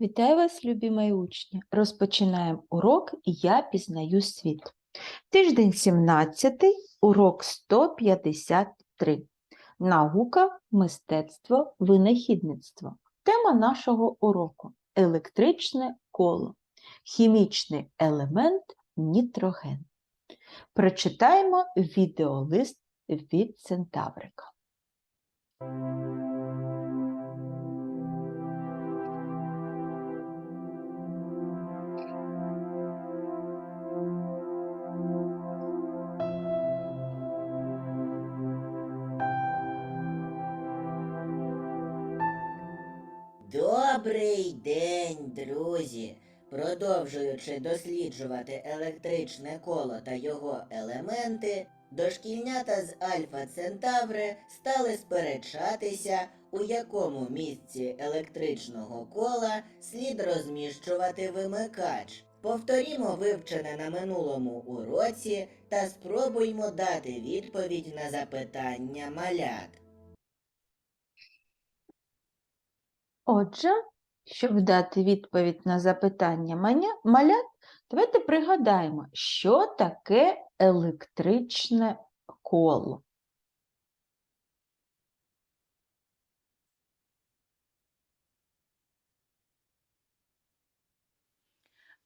Вітаю вас, любі мої учні! Розпочинаємо урок Я пізнаю світ. Тиждень 17, урок 153. Наука, мистецтво, винахідництво. Тема нашого уроку електричне коло, хімічний елемент нітроген. Прочитаємо відеолист від Центаврика. Добрий день, друзі! Продовжуючи досліджувати електричне коло та його елементи, дошкільнята з Альфа Центаври стали сперечатися, у якому місці електричного кола слід розміщувати вимикач. Повторімо вивчене на минулому уроці та спробуймо дати відповідь на запитання малят. Отже, щоб дати відповідь на запитання малят, давайте пригадаємо, що таке електричне коло.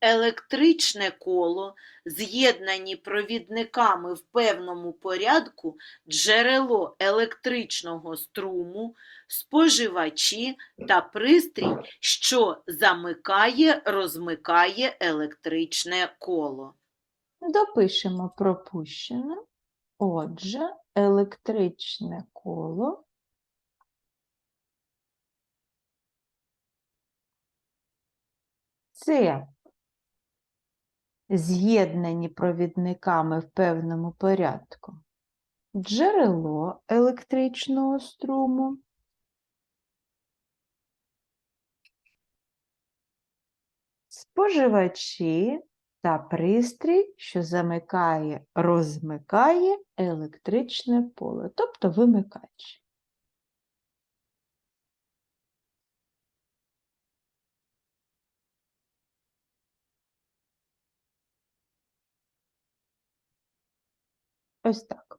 Електричне коло, з'єднані провідниками в певному порядку, джерело електричного струму, споживачі та пристрій, що замикає, розмикає електричне коло. Допишемо пропущене. Отже, електричне коло це з'єднані провідниками в певному порядку джерело електричного струму, споживачі та пристрій, що замикає, розмикає електричне поле, тобто вимикач. Ось так.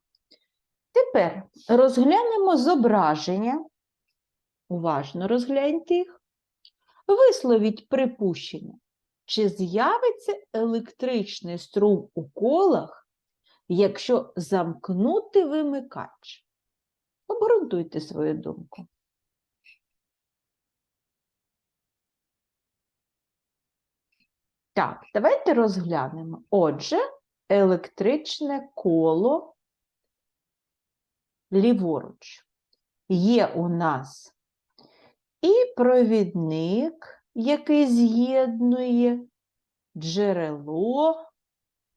Тепер розглянемо зображення. Уважно розгляньте їх. Висловіть припущення, чи з'явиться електричний струм у колах, якщо замкнути вимикач? Обґрунтуйте свою думку. Так, давайте розглянемо. Отже, електричне коло ліворуч. Є у нас і провідник, який з'єднує джерело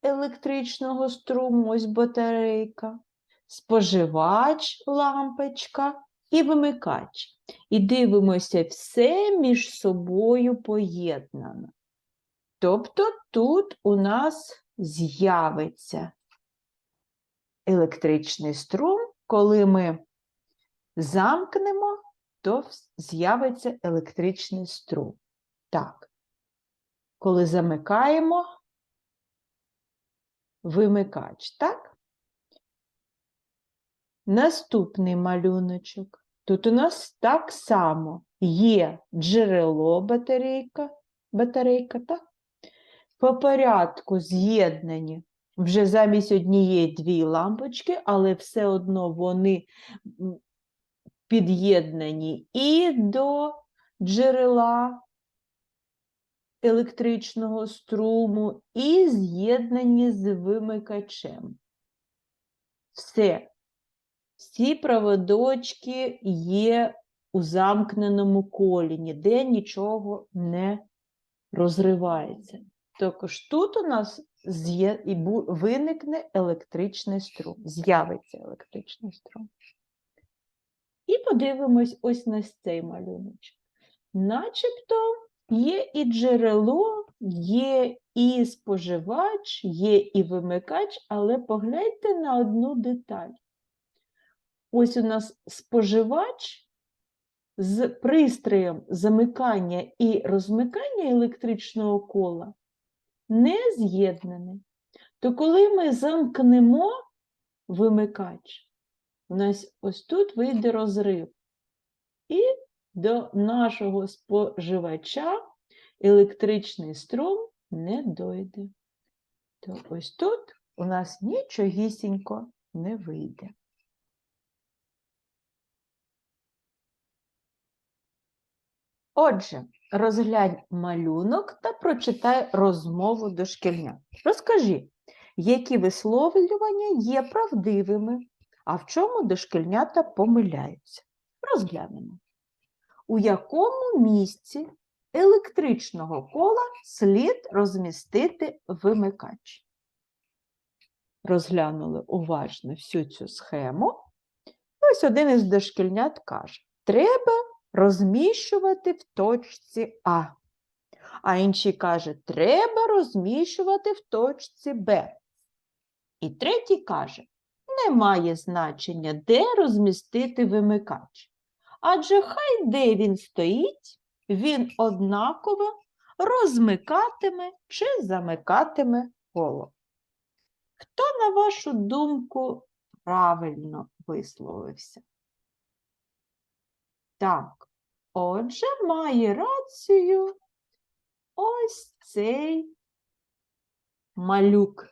електричного струму, ось батарейка, споживач, лампочка і вимикач. І дивимося, все між собою поєднано. Тобто тут у нас з'явиться електричний струм, коли ми замкнемо, то з'явиться електричний струм. Так. Коли замикаємо, вимикач, так? Наступний малюночок. Тут у нас так само є джерело батарейка, батарейка, так? По порядку з'єднані вже замість однієї дві лампочки, але все одно вони під'єднані і до джерела електричного струму, і з'єднані з вимикачем. Все. Всі проводочки є у замкненому колі, ніде нічого не розривається. Також тут у нас з'є- і виникне електричний струм, з'явиться електричний струм. І подивимось ось на цей малюночок. Начебто є і джерело, є і споживач, є і вимикач, але погляньте на одну деталь. Ось у нас споживач з пристроєм замикання і розмикання електричного кола не з'єднаний. То коли ми замкнемо вимикач, у нас ось тут вийде розрив. І до нашого споживача електричний струм не дойде. То ось тут у нас нічогісінько не вийде. Отже, розглянь малюнок та прочитай розмову дошкільня. Розкажи, які висловлювання є правдивими, а в чому дошкільнята помиляються. Розглянемо. У якому місці електричного кола слід розмістити вимикач? Розглянули уважно всю цю схему. Ось один із дошкільнят каже: треба розміщувати в точці А. А інший каже, треба розміщувати в точці Б. І третій каже, немає значення, де розмістити вимикач. Адже хай де він стоїть, він однаково розмикатиме чи замикатиме коло. Хто, на вашу думку, правильно висловився? Так, отже, має рацію ось цей малюк.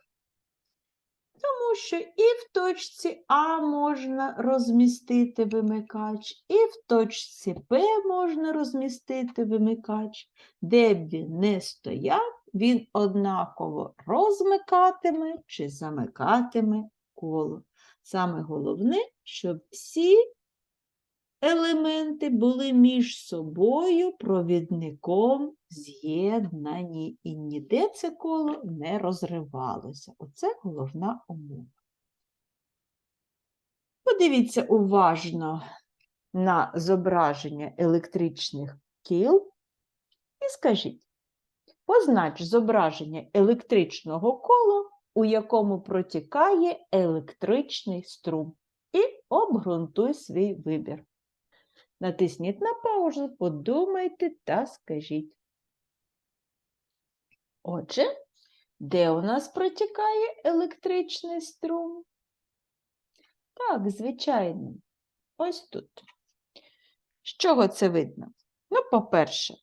Тому що і в точці А можна розмістити вимикач, і в точці Б можна розмістити вимикач. Де б він не стояв, він однаково розмикатиме чи замикатиме коло. Саме головне, щоб всі елементи були між собою провідником з'єднані, і ніде це коло не розривалося. Оце головна умова. Подивіться уважно на зображення електричних кіл і скажіть, познач зображення електричного кола, у якому протікає електричний струм, і обґрунтуй свій вибір. Натисніть на паузу, подумайте та скажіть. Отже, де у нас протікає електричний струм? Так, звичайно, ось тут. З чого це видно? Ну, по-перше,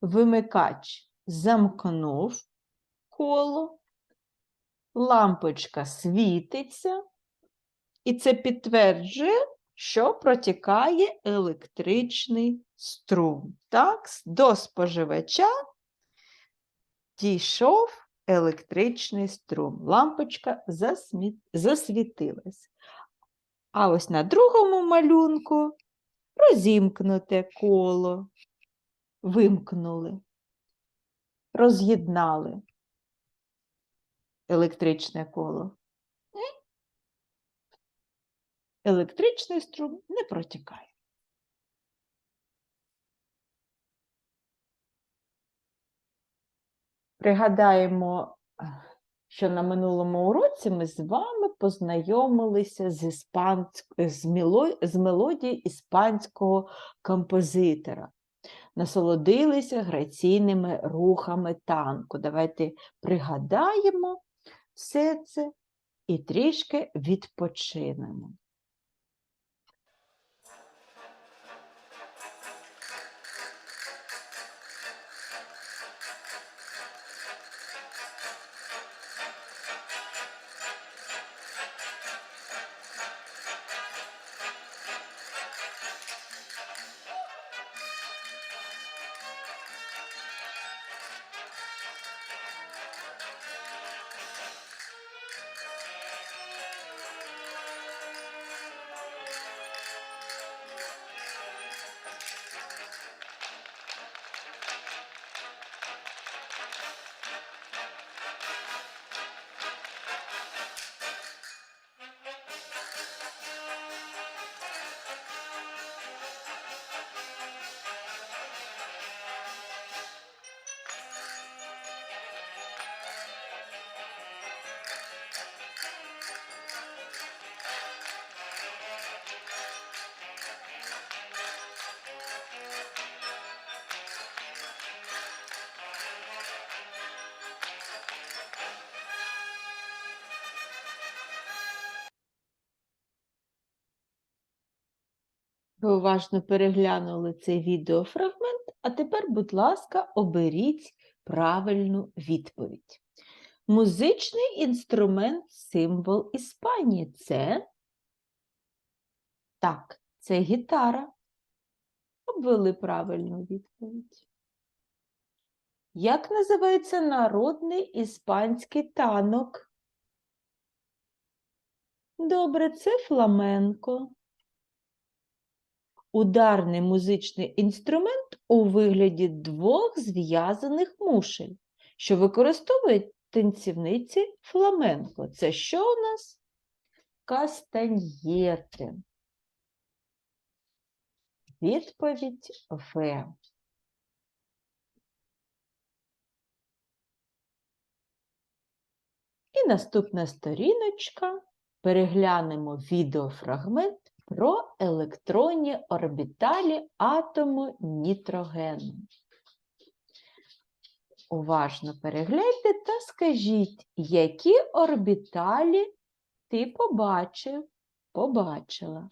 вимикач замкнув коло, лампочка світиться, і це підтверджує, що протікає електричний струм. Так, до споживача дійшов електричний струм. Лампочка засвітилась. А ось на другому малюнку розімкнуте коло, вимкнули, роз'єднали електричне коло. Електричний струм не протікає. Пригадаємо, що на минулому уроці ми з вами познайомилися з, іспанськ... з, міло... з мелодією іспанського композитора. Насолодилися граційними рухами танку. Давайте пригадаємо все це і трішки відпочинемо. Уважно переглянули цей відеофрагмент, а тепер, будь ласка, оберіть правильну відповідь. Музичний інструмент символ Іспанії це так, це гітара. Обвели правильну відповідь. Як називається народний іспанський танок? Добре, це фламенко. Ударний музичний інструмент у вигляді двох зв'язаних мушель, що використовують танцівниці фламенко. Це що у нас? Кастаньєти. Відповідь В. І наступна сторіночка. Переглянемо відеофрагмент про електронні орбіталі атому нітрогену. Уважно перегляньте та скажіть, які орбіталі ти побачив, побачила.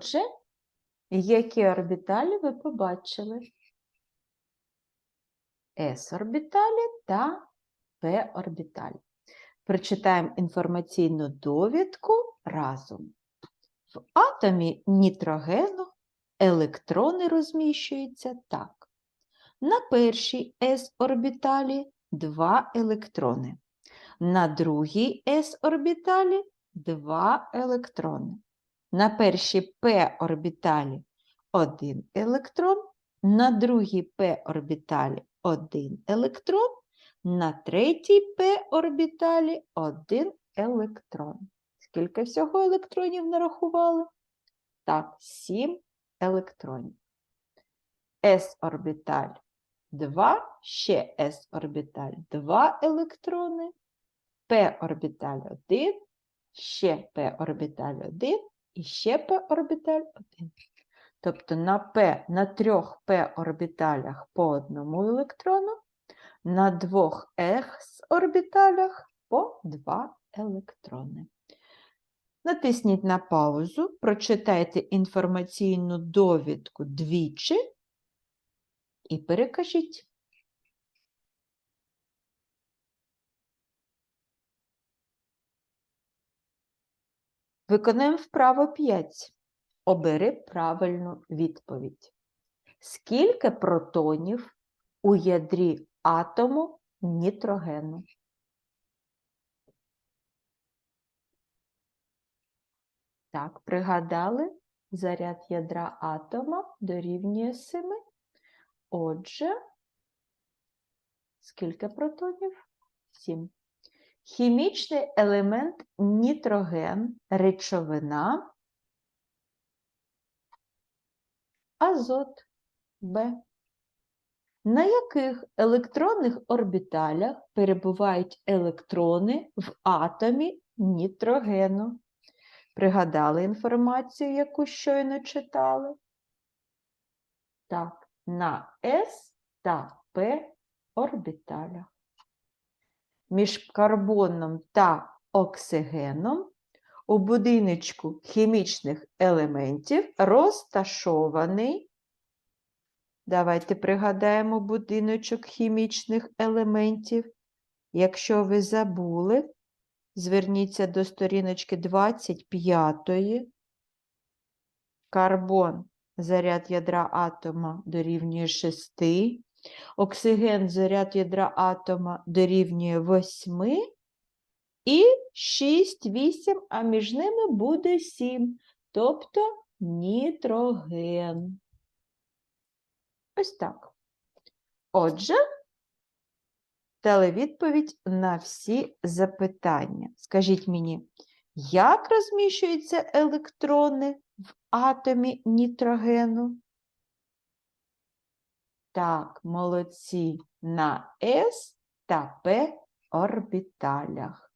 Отже, які орбіталі ви побачили? С-орбіталі та П-орбіталі. Прочитаємо інформаційну довідку разом. В атомі нітрогену електрони розміщуються так. На першій с-орбіталі два електрони. На другій с-орбіталі два електрони. На першій p-орбіталі один електрон, на другій p-орбіталі один електрон, на третій p-орбіталі один електрон. Скільки всього електронів нарахували? Так, 7 електронів. s-орбіталь 2, ще s-орбіталь 2 електрони, p-орбіталь 1, ще p-орбіталь 1 і ще p-орбіталь 1. Тобто на p, на трьох p-орбіталях по одному електрону, на двох s-орбіталях по два електрони. Натисніть на паузу, прочитайте інформаційну довідку двічі і перекажіть. Виконаємо вправо 5. Обери правильну відповідь. Скільки протонів у ядрі атому нітрогену? Так, пригадали, заряд ядра атома дорівнює 7. Отже, скільки протонів? 7. Хімічний елемент нітроген, речовина, азот Б. На яких електронних орбіталях перебувають електрони в атомі нітрогену? Пригадали інформацію, яку щойно читали? Так, на С та П орбіталях. Між карбоном та оксигеном у будиночку хімічних елементів розташований. Давайте пригадаємо будиночок хімічних елементів. Якщо ви забули, зверніться до сторіночки 25. Карбон, заряд ядра атома дорівнює 6. Оксиген заряд ядра атома дорівнює 8 і 6, 8, а між ними буде 7, тобто нітроген. Ось так. Отже, дали відповідь на всі запитання. Скажіть мені, як розміщуються електрони в атомі нітрогену? Так, молодці, на С та П орбіталях.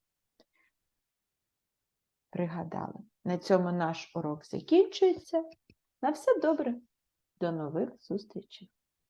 Пригадали. На цьому наш урок закінчується. На все добре. До нових зустрічей.